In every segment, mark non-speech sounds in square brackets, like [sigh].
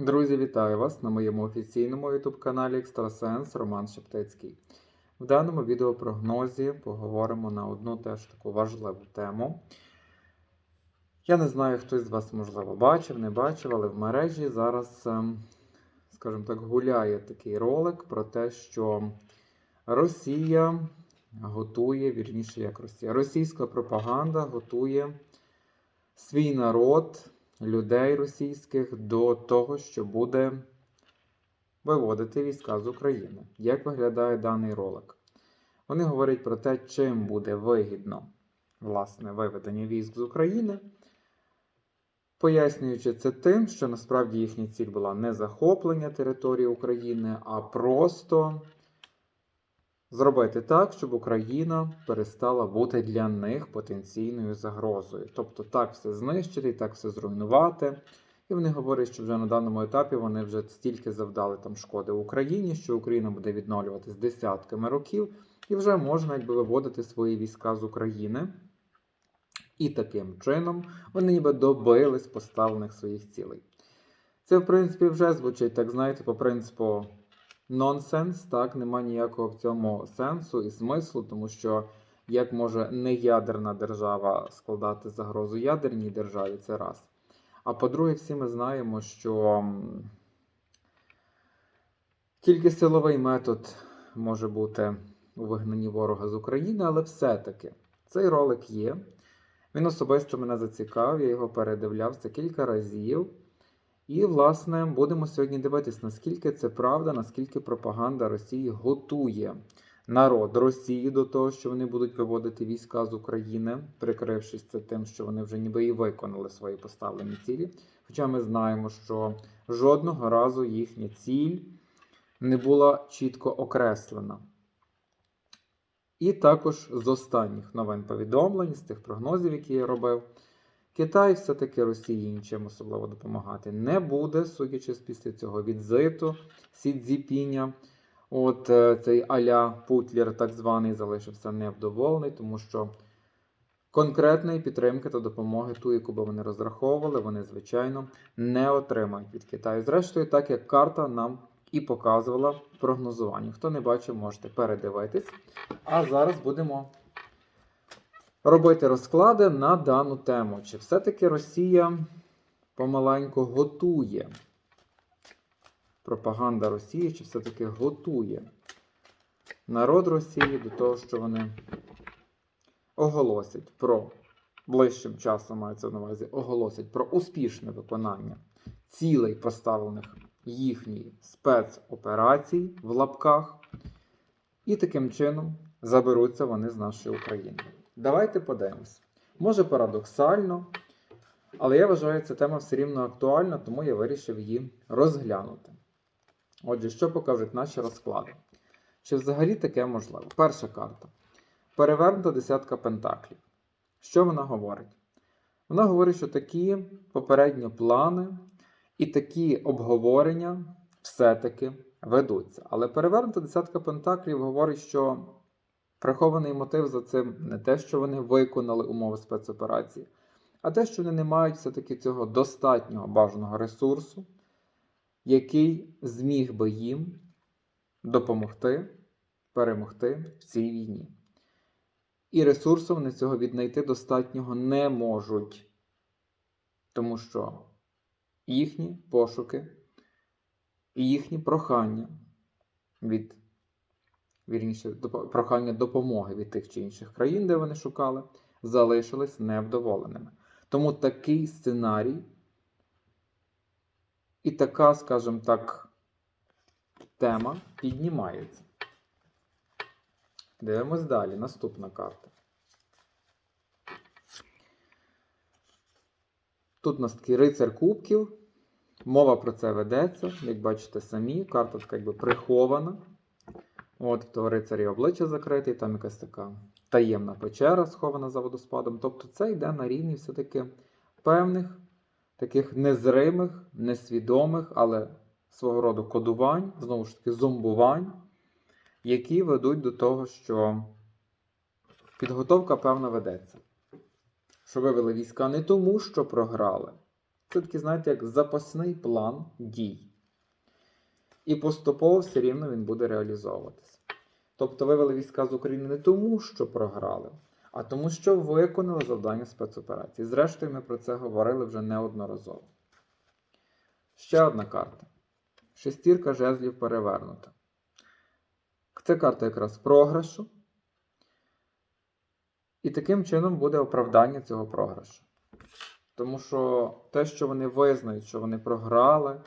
Друзі, вітаю вас на моєму офіційному YouTube каналі Екстрасенс Роман Шептицький. В даному відеопрогнозі поговоримо на одну теж таку важливу тему. Я не знаю, хтось з вас, можливо, бачив, не бачив, але в мережі зараз, ем, скажімо так, гуляє такий ролик про те, що Росія готує, вірніше, як Росія, російська пропаганда готує свій народ людей російських до того, що буде виводити війська з України. Як виглядає даний ролик? Вони говорять про те, чим буде вигідно власне виведення військ з України, пояснюючи це тим, що насправді їхня ціль була не захоплення території України, а просто зробити так, щоб Україна перестала бути для них потенційною загрозою. Тобто так все знищити, так все зруйнувати. І вони говорять, що вже на даному етапі вони вже стільки завдали там шкоди Україні, що Україна буде відновлюватись десятками років, і вже можна якби виводити свої війська з України. І таким чином вони ніби добились поставлених своїх цілей. Це, в принципі, вже звучить, так знаєте, по принципу нонсенс, так, нема ніякого в цьому сенсу і смислу, тому що як може неядерна держава складати загрозу ядерній державі, це раз. А по-друге, всі ми знаємо, що тільки силовий метод може бути у вигнанні ворога з України, але все-таки цей ролик є. Він особисто мене зацікавив, я його передивлявся кілька разів. І, власне, будемо сьогодні дивитися, наскільки це правда, наскільки пропаганда Росії готує народ Росії до того, що вони будуть виводити війська з України, прикрившись це тим, що вони вже ніби і виконали свої поставлені цілі. Хоча ми знаємо, що жодного разу їхня ціль не була чітко окреслена. І також з останніх новин повідомлень, з тих прогнозів, які я робив, Китай все-таки Росії нічим особливо допомагати не буде, судячи з після цього відзиту Сі Цзіпіня. От е, цей Аля Путлер, так званий, залишився невдоволений, тому що конкретної підтримки та допомоги, ту, яку би вони розраховували, вони, звичайно, не отримають від Китаю. Зрештою, так як карта нам і показувала в прогнозуванні. Хто не бачив, можете передивитись. А зараз будемо робити розклади на дану тему. Чи все-таки Росія помаленьку готує пропаганда Росії, чи все-таки готує народ Росії до того, що вони оголосять про ближчим часом мається на увазі, оголосять про успішне виконання цілей поставлених їхній спецоперацій в лапках, і таким чином заберуться вони з нашої України. Давайте подивимось. Може парадоксально, але я вважаю, ця тема все рівно актуальна, тому я вирішив її розглянути. Отже, що покажуть наші розклади? Чи взагалі таке можливо? Перша карта. Перевернута десятка пентаклів. Що вона говорить? Вона говорить, що такі попередні плани і такі обговорення все-таки ведуться. Але перевернута десятка пентаклів говорить, що прихований мотив за цим не те, що вони виконали умови спецоперації, а те, що вони не мають все-таки цього достатнього бажаного ресурсу, який зміг би їм допомогти перемогти в цій війні. І ресурсу вони цього віднайти достатнього не можуть, тому що їхні пошуки і їхні прохання від вірніше, прохання допомоги від тих чи інших країн, де вони шукали, залишились невдоволеними. Тому такий сценарій і така, скажімо так, тема піднімається. Дивимось далі. Наступна карта. Тут у нас такий рицар кубків. Мова про це ведеться. Як бачите самі, карта така якби прихована. От в рицарі обличчя закрите, і там якась така таємна печера, схована за водоспадом. Тобто це йде на рівні все-таки певних таких незримих, несвідомих, але свого роду кодувань, знову ж таки, зомбувань, які ведуть до того, що підготовка певна ведеться. Що вивели війська не тому, що програли, Це такий, знаєте, як запасний план дій. І поступово все рівно він буде реалізовуватися. Тобто вивели війська з України не тому, що програли, а тому, що виконали завдання спецоперації. Зрештою, ми про це говорили вже неодноразово. Ще одна карта. Шестірка жезлів перевернута. Це карта якраз програшу. І таким чином буде оправдання цього програшу. Тому що те, що вони визнають, що вони програли,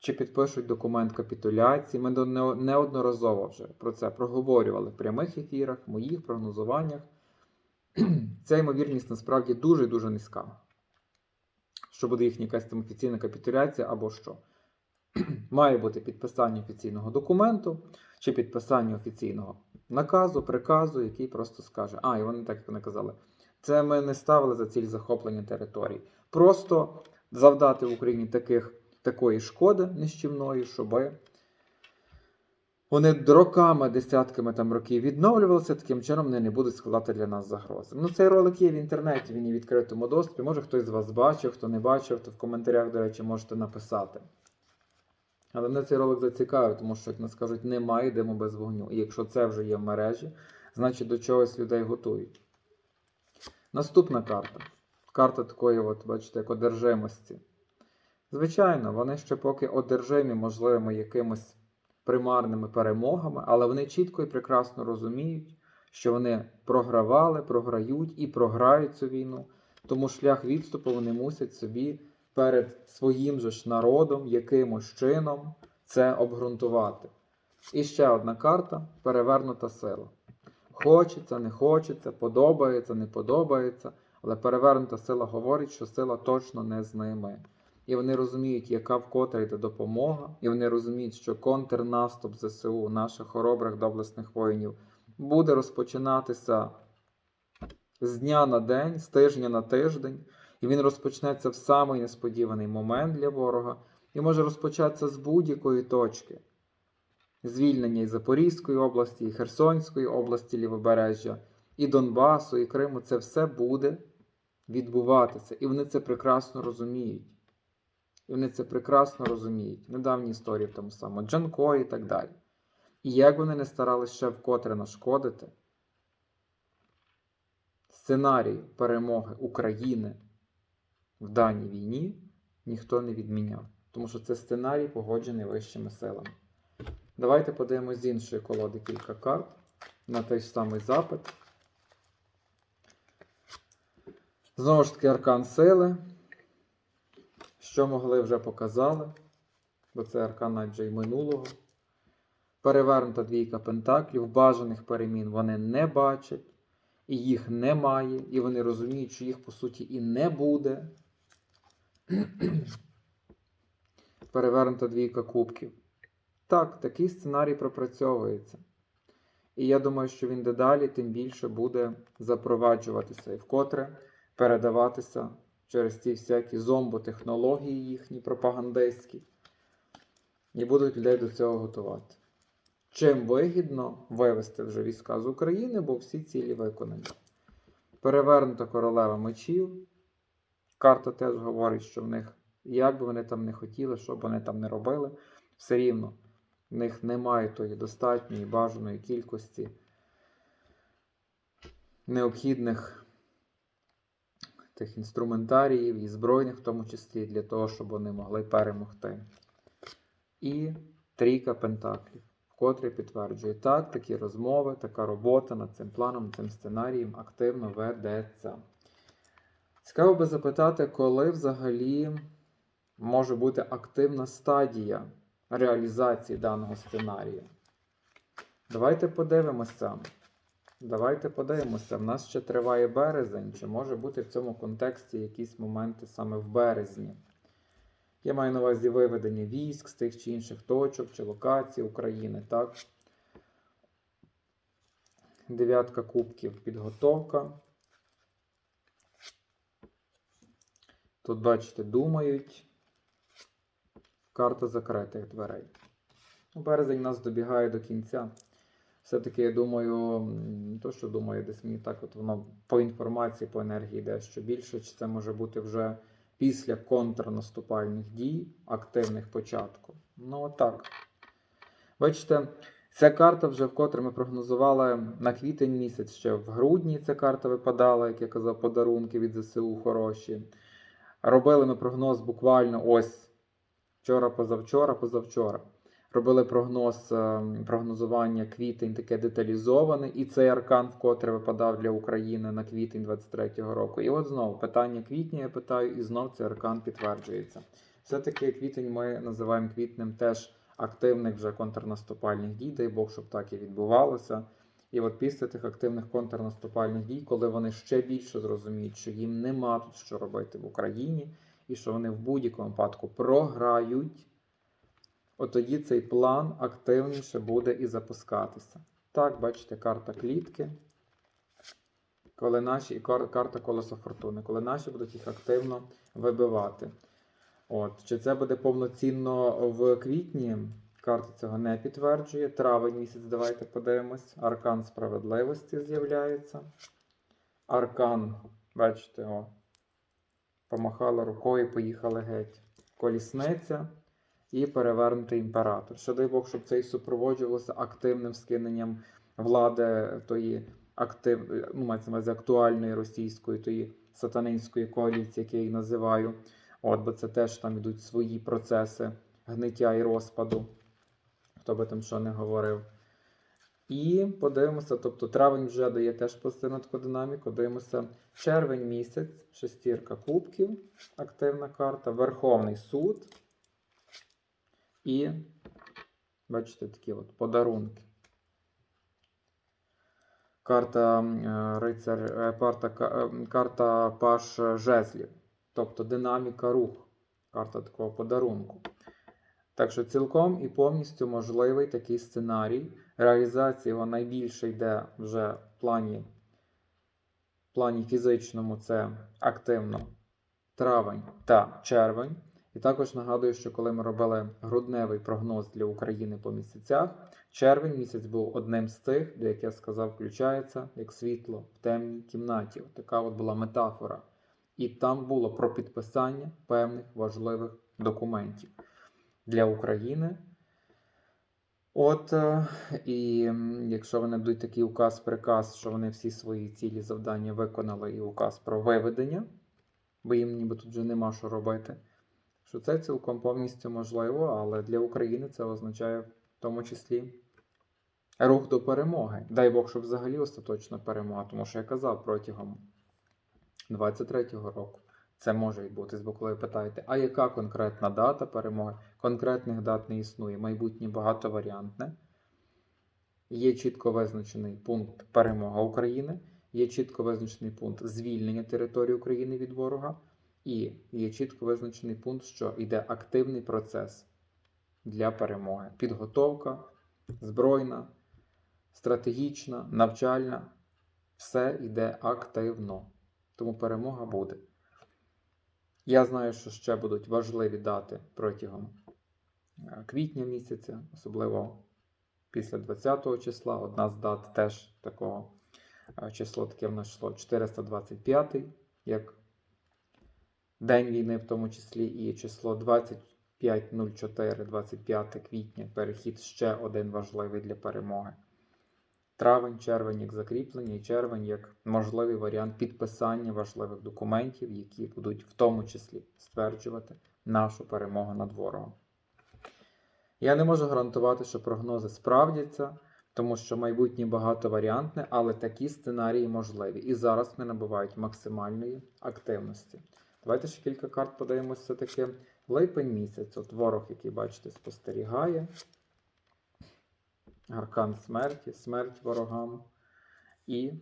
чи підпишуть документ капітуляції, ми неодноразово вже про це проговорювали в прямих ефірах, в моїх прогнозуваннях. [clears throat] Ця ймовірність насправді дуже-дуже низька. Що буде їхня якась там офіційна капітуляція або що. [clears throat] Має бути підписання офіційного документу чи підписання офіційного наказу, приказу, який просто скаже: А, і вони так як вони казали, це ми не ставили за ціль захоплення територій. Просто завдати в Україні таких, такої шкоди нищівної, щоб вони роками, десятками там років відновлювалися, таким чином вони не будуть складати для нас загрози. Ну, цей ролик є в інтернеті, він є в відкритому доступі. Може хтось з вас бачив, хто не бачив, то в коментарях, до речі, можете написати. Але мене цей ролик зацікавив, тому що, як нас кажуть, немає диму без вогню. І якщо це вже є в мережі, значить до чогось людей готують. Наступна карта. Карта такої, от, бачите, як одержимості. Звичайно, вони ще поки одержимі, можливо, якимось примарними перемогами, але вони чітко і прекрасно розуміють, що вони програвали, програють і програють цю війну. Тому шлях відступу вони мусять собі перед своїм же ж народом якимось чином це обґрунтувати. І ще одна карта перевернута сила. Хочеться, не хочеться, подобається, не подобається, але перевернута сила говорить, що сила точно не з ними. І вони розуміють, яка вкотре йде допомога, і вони розуміють, що контрнаступ ЗСУ, наших хоробрих доблесних воїнів, буде розпочинатися з дня на день, з тижня на тиждень, і він розпочнеться в самий несподіваний момент для ворога, і може розпочатися з будь-якої точки. Звільнення і Запорізької області, і Херсонської області Лівобережжя, і Донбасу, і Криму це все буде відбуватися. І вони це прекрасно розуміють. І вони це прекрасно розуміють. Недавні історії в тому самому Джанко і так далі. І як вони не старались ще вкотре нашкодити, сценарій перемоги України в даній війні ніхто не відміняв. Тому що це сценарій погоджений вищими силами. Давайте подивимось з іншої колоди кілька карт на той самий запит. Знову ж таки, аркан сили. Що могли вже показали, бо це аркан навіть вже й минулого. Перевернута двійка пентаклів, бажаних перемін вони не бачать, і їх немає, і вони розуміють, що їх по суті і не буде. [clears throat] Перевернута двійка кубків. Так, такий сценарій пропрацьовується. І я думаю, що він дедалі тим більше буде запроваджуватися і вкотре передаватися через ці всякі зомботехнології їхні пропагандистські. І будуть людей до цього готувати. Чим вигідно вивести вже війська з України, бо всі цілі виконані. Перевернута королева мечів. Карта теж говорить, що в них, як би вони там не хотіли, що б вони там не робили, все рівно в них немає тої достатньої бажаної кількості необхідних тих інструментаріїв і збройних, в тому числі, для того, щоб вони могли перемогти. І трійка пентаклів, вкотре підтверджує, так, такі розмови, така робота над цим планом, цим сценарієм активно ведеться. Цікаво би запитати, коли взагалі може бути активна стадія реалізації даного сценарія. Давайте подивимося. Давайте подивимося. В нас ще триває березень, чи може бути в цьому контексті якісь моменти саме в березні. Я маю на увазі виведення військ з тих чи інших точок чи локацій України, так? Дев'ятка кубків підготовка. Тут, бачите, думають. Карта закритих дверей. Березень нас добігає до кінця. Все-таки, я думаю, то, що думаю, десь мені так, от воно по інформації, по енергії йде, що більше, чи це може бути вже після контрнаступальних дій, активних початку. Ну, отак. Бачите, ця карта вже вкотре ми прогнозували на квітень місяць. Ще в грудні ця карта випадала, як я казав, подарунки від ЗСУ хороші. Робили ми прогноз буквально ось вчора, позавчора, позавчора. Робили прогноз е, прогнозування квітень таке деталізоване, і цей аркан вкотре випадав для України на квітень 23-го року. І от знову питання квітня я питаю, і знов цей аркан підтверджується. Все-таки квітень ми називаємо квітнем теж активних вже контрнаступальних дій, дай Бог, щоб так і відбувалося. І от після тих активних контрнаступальних дій, коли вони ще більше зрозуміють, що їм нема тут що робити в Україні, і що вони в будь-якому випадку програють, от тоді цей план активніше буде і запускатися. Так, бачите, карта клітки. Коли наші, і карта колеса фортуни, коли наші будуть їх активно вибивати. От, чи це буде повноцінно в квітні? Карта цього не підтверджує. Травень місяць, давайте подивимось. Аркан справедливості з'являється. Аркан, бачите, о, помахала рукою, поїхали геть. Колісниця і перевернутий імператор. Що дай Бог, щоб це і супроводжувалося активним скиненням влади тої актив, ну, мається актуальної російської, тої сатанинської коаліції, як я її називаю. От, бо це теж там йдуть свої процеси гниття і розпаду, хто би там що не говорив. І подивимося, тобто травень вже дає теж позитивну таку динаміку. Дивимося червень місяць, шестірка кубків, активна карта, Верховний суд. І, бачите, такі от подарунки. Карта е, рицар, е, карта, е, карта Паш жезлів, тобто динаміка рух, карта такого подарунку. Так що цілком і повністю можливий такий сценарій. Реалізація його найбільше йде вже в плані, в плані фізичному, це активно травень та червень. І також нагадую, що коли ми робили грудневий прогноз для України по місяцях, червень місяць був одним з тих, де, як я сказав, включається як світло в темній кімнаті. От така от була метафора. І там було про підписання певних важливих документів для України. От, е, і якщо вони дадуть такий указ, приказ, що вони всі свої цілі завдання виконали, і указ про виведення, бо їм ніби тут вже нема що робити, що це цілком повністю можливо, але для України це означає в тому числі рух до перемоги. Дай Бог, щоб взагалі остаточна перемога, тому що я казав протягом 23-го року. Це може відбутись, бо коли ви питаєте, а яка конкретна дата перемоги? Конкретних дат не існує. Майбутнє багатоваріантне. Є чітко визначений пункт перемога України, є чітко визначений пункт звільнення території України від ворога, і є чітко визначений пункт, що йде активний процес для перемоги. Підготовка, збройна, стратегічна, навчальна. Все йде активно. Тому перемога буде. Я знаю, що ще будуть важливі дати протягом е, квітня місяця, особливо після 20 числа. Одна з дат теж такого е, число таке в нас йшло 425, як День війни, в тому числі, і число 2504, 25 квітня, перехід ще один важливий для перемоги. Травень, червень як закріплення, і червень як можливий варіант підписання важливих документів, які будуть в тому числі стверджувати нашу перемогу над ворогом. Я не можу гарантувати, що прогнози справдяться, тому що майбутнє багатоваріантне, але такі сценарії можливі. І зараз вони набувають максимальної активності. Давайте ще кілька карт подивимося все-таки. Липень місяць, от ворог, який бачите, спостерігає. Аркан смерті, смерть ворогам. І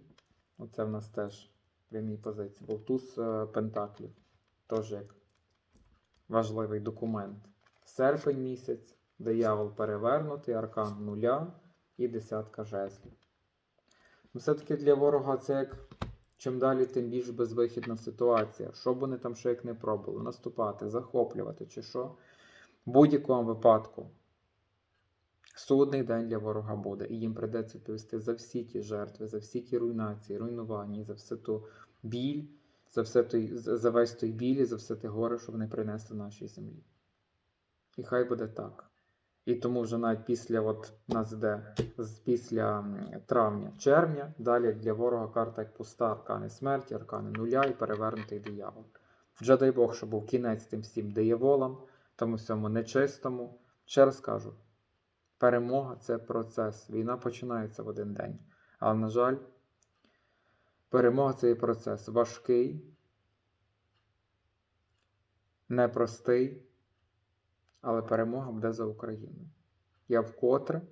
оце в нас теж в прямій позиції. Був туз е, Пентаклів. Теж як важливий документ. Серпень місяць, диявол перевернутий, аркан нуля і десятка жезлів. Ну, Все-таки для ворога це як чим далі, тим більш безвихідна ситуація. Що б вони там ще як не пробували, наступати, захоплювати чи що. В будь-якому випадку Судний день для ворога буде, і їм придеться відповісти за всі ті жертви, за всі ті руйнації, руйнування, за всю ту біль, за, все той, за весь той біль, і за все те горе, що вони принесли нашій землі. І хай буде так. І тому вже навіть після от нас іде з після травня, червня, далі для ворога карта як пуста, аркани смерті, аркани нуля і перевернутий диявол. Вже дай Бог, щоб був кінець тим всім дияволам, тому всьому нечистому. Ще раз кажу, перемога це процес. Війна починається в один день. Але, на жаль, перемога це і процес важкий, непростий, але перемога буде за Україною. Я вкотре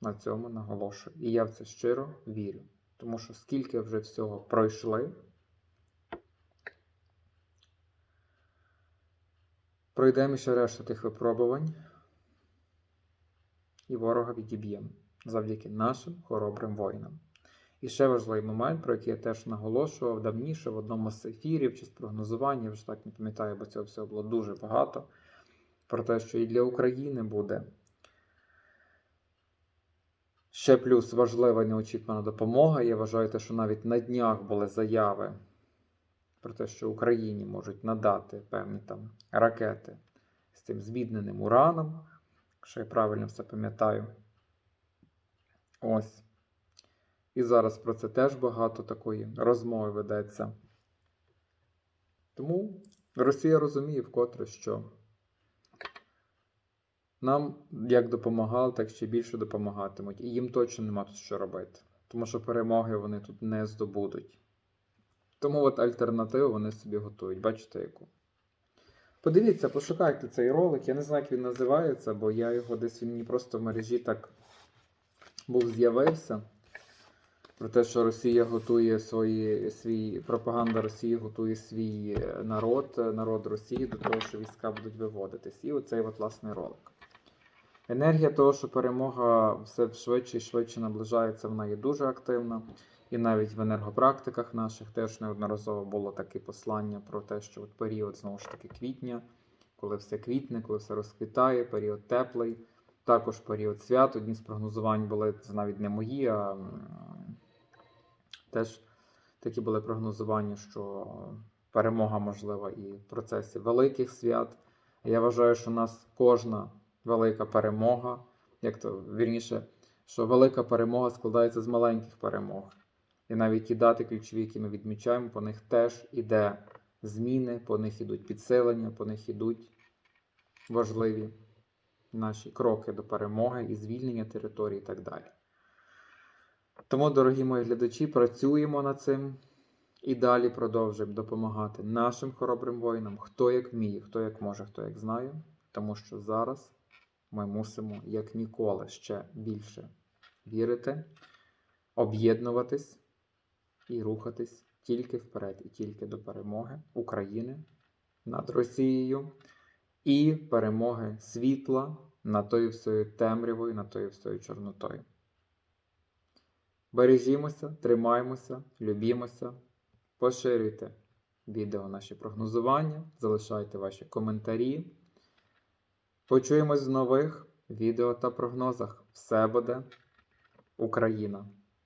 на цьому наголошую. І я в це щиро вірю. Тому що скільки вже всього пройшли, пройдемо ще решту тих випробувань і ворога відіб'ємо завдяки нашим хоробрим воїнам. І ще важливий момент, про який я теж наголошував давніше в одному з ефірів чи з прогнозування, я вже так не пам'ятаю, бо цього всього було дуже багато. Про те, що і для України буде ще плюс важлива неочікувана допомога. Я вважаю, те, що навіть на днях були заяви про те, що Україні можуть надати певні там ракети з цим збідненим ураном, якщо я правильно все пам'ятаю. Ось. І зараз про це теж багато такої розмови ведеться. Тому Росія розуміє вкотре, що нам як допомагали, так ще більше допомагатимуть. І їм точно нема тут що робити. Тому що перемоги вони тут не здобудуть. Тому от альтернативу вони собі готують. Бачите яку? Подивіться, пошукайте цей ролик. Я не знаю, як він називається, бо я його десь він мені просто в мережі так був з'явився. Про те, що Росія готує свої, свій пропаганда Росії готує свій е, народ, е, народ Росії до того, що війська будуть виводитись. І оцей от власний ролик. Енергія того, що перемога все швидше і швидше наближається, вона є дуже активна. І навіть в енергопрактиках наших теж неодноразово було таке послання про те, що от період знову ж таки квітня, коли все квітне, коли все розквітає, період теплий, також період свят. Одні з прогнозувань були це навіть не мої, а теж такі були прогнозування, що перемога можлива і в процесі великих свят. Я вважаю, що у нас кожна велика перемога, як то вірніше, що велика перемога складається з маленьких перемог. І навіть ті дати ключові, які ми відмічаємо, по них теж іде зміни, по них ідуть підсилення, по них ідуть важливі наші кроки до перемоги і звільнення території і так далі. Тому, дорогі мої глядачі, працюємо над цим і далі продовжуємо допомагати нашим хоробрим воїнам, хто як вміє, хто як може, хто як знає, тому що зараз ми мусимо як ніколи ще більше вірити, об'єднуватись і рухатись тільки вперед і тільки до перемоги України над Росією і перемоги світла над тою всією темрявою, над тою всією чорнотою. Бережімося, тримаймося, любімося, поширюйте відео наші прогнозування, залишайте ваші коментарі. Почуємось в нових відео та прогнозах. Все буде Україна!